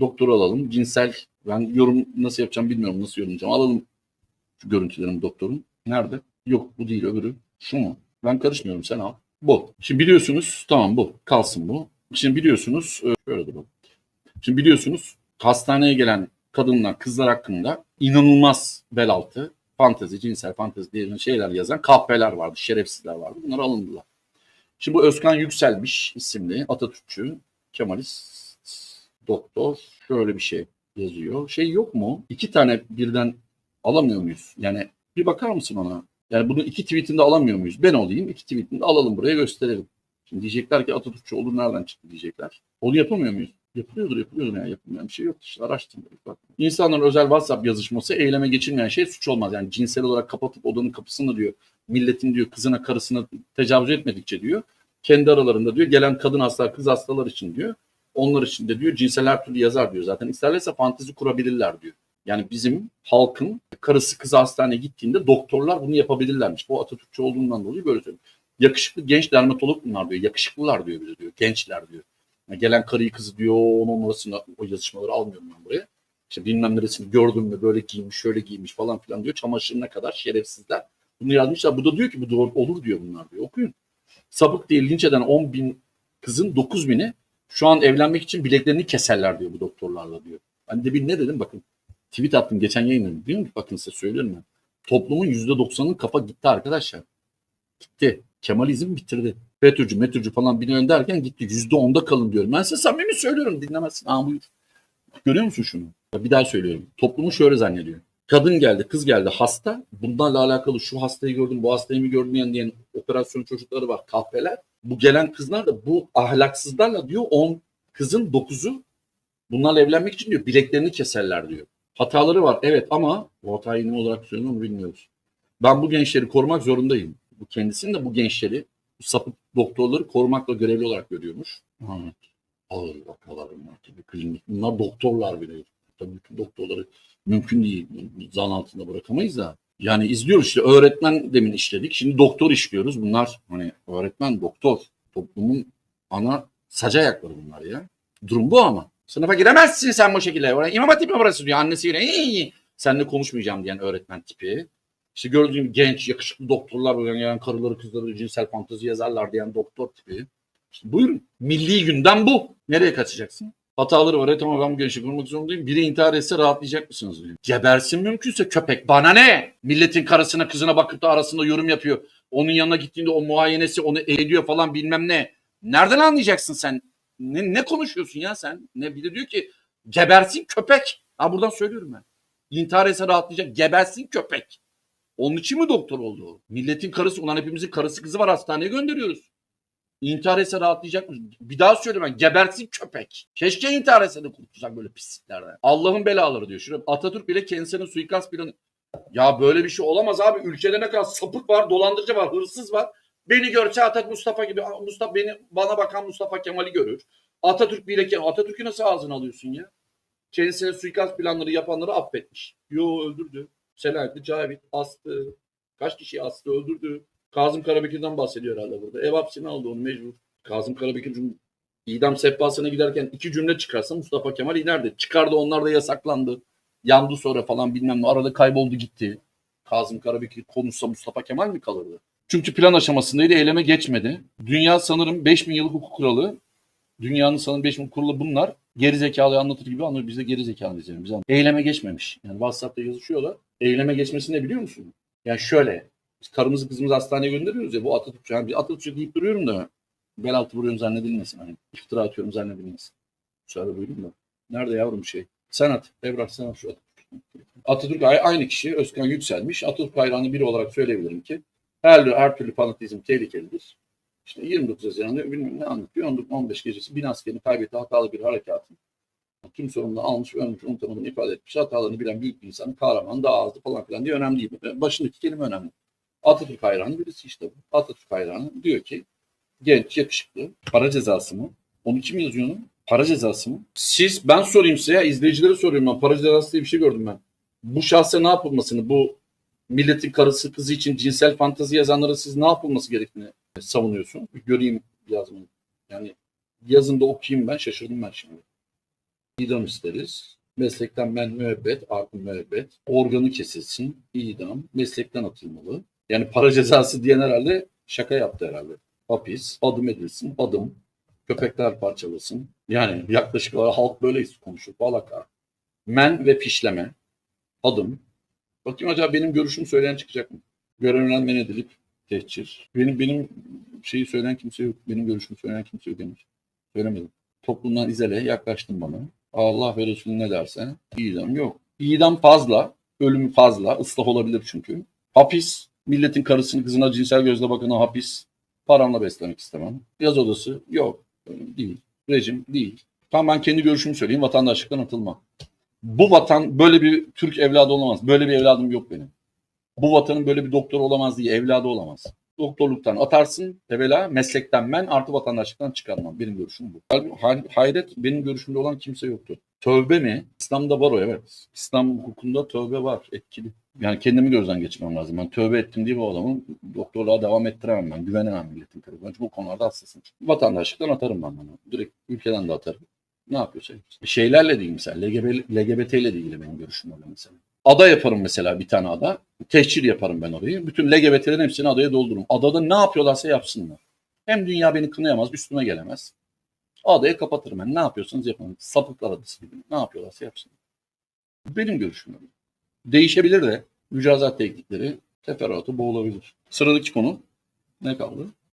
Doktor alalım. Cinsel ben yorum nasıl yapacağım bilmiyorum. Nasıl yorumlayacağım. Alalım şu görüntülerimi doktorun. Nerede? Yok bu değil öbürü. Şu mu? Ben karışmıyorum sen al. Bu. Şimdi biliyorsunuz tamam bu. Kalsın bu. Şimdi biliyorsunuz e, şöyle duralım. Şimdi biliyorsunuz hastaneye gelen kadınlar, kızlar hakkında inanılmaz bel altı, fantezi, cinsel fantezi diye şeyler yazan kahpeler vardı, şerefsizler vardı. Bunlar alındılar. Şimdi bu Özkan Yükselmiş isimli Atatürkçü, Kemalist, doktor şöyle bir şey yazıyor. Şey yok mu? İki tane birden alamıyor muyuz? Yani bir bakar mısın ona? Yani bunu iki tweetinde alamıyor muyuz? Ben olayım iki tweetinde alalım buraya gösterelim. Şimdi diyecekler ki Atatürkçü olur nereden çıktı diyecekler. Onu yapamıyor muyuz? Yapılıyordur yapılıyordur yani yapılmayan bir şey yok. İşte araştırın. Bak. İnsanların özel WhatsApp yazışması eyleme geçilmeyen şey suç olmaz. Yani cinsel olarak kapatıp odanın kapısını diyor milletin diyor kızına karısına tecavüz etmedikçe diyor kendi aralarında diyor gelen kadın hasta kız hastalar için diyor onlar için de diyor cinsel her türlü yazar diyor zaten isterlerse fantezi kurabilirler diyor. Yani bizim halkın karısı kızı hastaneye gittiğinde doktorlar bunu yapabilirlermiş. Bu Atatürkçü olduğundan dolayı böyle söylüyorum. Yakışıklı genç dermatolog bunlar diyor. Yakışıklılar diyor bize diyor. Gençler diyor. Yani gelen karıyı kızı diyor onun orasını o yazışmaları almıyorum ben buraya. İşte bilmem neresini gördüm mü böyle giymiş şöyle giymiş falan filan diyor. Çamaşırına kadar şerefsizler. Bunu yazmışlar. Bu da diyor ki bu doğru olur diyor bunlar diyor. Okuyun. Sapık diye linç eden 10 bin kızın 9 bini şu an evlenmek için bileklerini keserler diyor bu doktorlarla diyor. Ben de bir ne dedim bakın. Tweet attım geçen yayınladım. Biliyor musun? Bakın size söylüyorum ben. Toplumun %90'ının kafa gitti arkadaşlar. Gitti. Kemalizm bitirdi. FETÖ'cü, METÖ'cü falan bini derken gitti. %10'da kalın diyorum. Ben size samimi söylüyorum. Dinlemezsin. Aa buyur. Görüyor musun şunu? Bir daha söylüyorum. Toplumu şöyle zannediyor. Kadın geldi, kız geldi hasta. Bunlarla alakalı şu hastayı gördüm, bu hastayı mı gördüm yani diyen operasyon çocukları var, kahpeler. Bu gelen kızlar da bu ahlaksızlarla diyor 10 kızın 9'u bunlarla evlenmek için diyor bileklerini keserler diyor. Hataları var evet ama bu hatayı ne olarak söylüyorum bilmiyoruz. Ben bu gençleri korumak zorundayım. Bu kendisini de bu gençleri, bu sapık doktorları korumakla görevli olarak görüyormuş. Evet. Ağır vakalar bunlar tabii klinik. Bunlar doktorlar bile. Tabii bütün doktorları mümkün değil. Zan altında bırakamayız da. Yani izliyoruz işte öğretmen demin işledik. Şimdi doktor işliyoruz. Bunlar hani öğretmen, doktor. Toplumun ana sac ayakları bunlar ya. Durum bu ama. Sınıfa giremezsin sen bu şekilde. Oraya İmam Hatip mi burası diyor. Annesiyle iyi Seninle konuşmayacağım diyen öğretmen tipi. İşte gördüğüm genç, yakışıklı doktorlar, böyle yani karıları, kızları cinsel fantezi yazarlar diyen doktor tipi. İşte buyurun. Milli gündem bu. Nereye kaçacaksın? Hataları var. Evet ama ben bu gençliği korumak zorundayım. Biri intihar etse rahatlayacak mısınız diyor. Gebersin mümkünse köpek. Bana ne? Milletin karısına kızına bakıp da arasında yorum yapıyor. Onun yanına gittiğinde o muayenesi onu ediyor falan bilmem ne. Nereden anlayacaksın sen? Ne, ne konuşuyorsun ya sen? Ne bir de diyor ki gebersin köpek. Ha buradan söylüyorum ben. İntihar etse rahatlayacak. Gebersin köpek. Onun için mi doktor oldu? Milletin karısı, ulan hepimizin karısı kızı var hastaneye gönderiyoruz. İntihar etse rahatlayacak mı? Bir daha söyleyeyim ben. Gebersin köpek. Keşke intihar etse de kurtulsak böyle pisliklerden. Allah'ın belaları diyor. Şurada Atatürk bile kendisine suikast planı. Ya böyle bir şey olamaz abi. Ülkede ne kadar sapık var, dolandırıcı var, hırsız var. Beni görse Atatürk Mustafa gibi Mustafa beni bana bakan Mustafa Kemal'i görür. Atatürk bile Atatürk'ü nasıl ağzına alıyorsun ya? Kendisine suikast planları yapanları affetmiş. Yo öldürdü. Selahattin Cavit astı. Kaç kişi astı öldürdü. Kazım Karabekir'den bahsediyor herhalde burada. Ev hapsine aldı onu mecbur. Kazım Karabekir cum- idam sehpasına giderken iki cümle çıkarsa Mustafa Kemal inerdi. Çıkardı onlar da yasaklandı. Yandı sonra falan bilmem ne. Arada kayboldu gitti. Kazım Karabekir konuşsa Mustafa Kemal mi kalırdı? Çünkü plan aşamasındaydı eyleme geçmedi. Dünya sanırım 5000 yıllık hukuk kuralı. Dünyanın sanırım 5000 kuralı bunlar. Geri zekalı anlatır gibi anlıyor. Biz de geri zekalı diyelim. Biz anlıyoruz. Eyleme geçmemiş. Yani WhatsApp'ta yazışıyorlar. Eyleme geçmesini ne biliyor musun? Yani şöyle. Biz karımızı kızımızı hastaneye gönderiyoruz ya bu Atatürkçü. Yani bir Atatürkçü deyip duruyorum da bel altı vuruyorum zannedilmesin. Hani iftira atıyorum zannedilmesin. Şöyle buyurun da. Nerede yavrum şey? Senat. Evrak Senat şu Atatürk. Atatürk aynı kişi Özkan Yükselmiş. Atatürk hayranı biri olarak söyleyebilirim ki her, her türlü fanatizm tehlikelidir. İşte 29 Haziran'da bilmem ne anlatıyor. 15 gecesi bin askerini kaybetti hatalı bir harekatın. Tüm sorumluluğu almış ölmüş unutamadığını ifade etmiş. Hatalarını bilen büyük bir insanın kahraman daha azdı falan filan diye önemli değil. Başındaki kelime önemli. Atatürk hayranı birisi işte bu. Atatürk hayranı diyor ki genç, yakışıklı, para cezası mı? Onu kim yazıyor onu? Para cezası mı? Siz, ben sorayım size ya, izleyicilere soruyorum ben. Para cezası diye bir şey gördüm ben. Bu şahsa ne yapılmasını, bu milletin karısı kızı için cinsel fantezi yazanlara siz ne yapılması gerektiğini savunuyorsun? Göreyim yazmayı. Yani yazın da okuyayım ben, şaşırdım ben şimdi. İdam isteriz. Meslekten ben müebbet, artı müebbet. Organı kesilsin, idam, meslekten atılmalı. Yani para cezası diyen herhalde şaka yaptı herhalde. Hapis, adım edilsin, adım, köpekler parçalasın. Yani yaklaşık olarak halk böyle konuşur. Balaka. Men ve fişleme, adım. Bakayım acaba benim görüşümü söyleyen çıkacak mı? Görevlen men edilip tehcir. Benim benim şeyi söyleyen kimse yok. Benim görüşümü söyleyen kimse yok henüz. Söylemedim. Toplumdan izole yaklaştın bana. Allah ve Resulü ne derse idam yok. İdam fazla, ölümü fazla, ıslah olabilir çünkü. Hapis, milletin karısını kızına cinsel gözle bakana hapis. Paramla beslemek istemem. Yaz odası yok. Değil. Rejim değil. Tamam ben kendi görüşümü söyleyeyim. Vatandaşlıktan atılma. Bu vatan böyle bir Türk evladı olamaz. Böyle bir evladım yok benim. Bu vatanın böyle bir doktor olamaz diye evladı olamaz. Doktorluktan atarsın evvela meslekten ben artı vatandaşlıktan çıkarmam. Benim görüşüm bu. Hay- Hayret benim görüşümde olan kimse yoktu. Tövbe mi? İslam'da var o evet. İslam hukukunda tövbe var etkili. Yani kendimi gözden geçirmem lazım. Ben tövbe ettim diye bu adamı doktorluğa devam ettiremem ben. Güvenemem milletin tarafından. Çünkü bu konularda hassasım. Vatandaşlıktan atarım ben bunu. Direkt ülkeden de atarım. Ne yapıyorsa yapsın. Şeylerle değil mesela. LGBT, LGBT ile ilgili benim görüşüm öyle mesela. Ada yaparım mesela bir tane ada. Tehcir yaparım ben orayı. Bütün LGBT'lerin hepsini adaya doldururum. Adada ne yapıyorlarsa yapsınlar. Hem dünya beni kınayamaz, üstüme gelemez. Adayı kapatırım ben. Ne yapıyorsanız yapın. Sapıklar adası gibi. Ne yapıyorlarsa yapsınlar. Benim görüşüm. Değişebilir de mücazat teknikleri teferruatı boğulabilir. Sıradaki konu ne kaldı?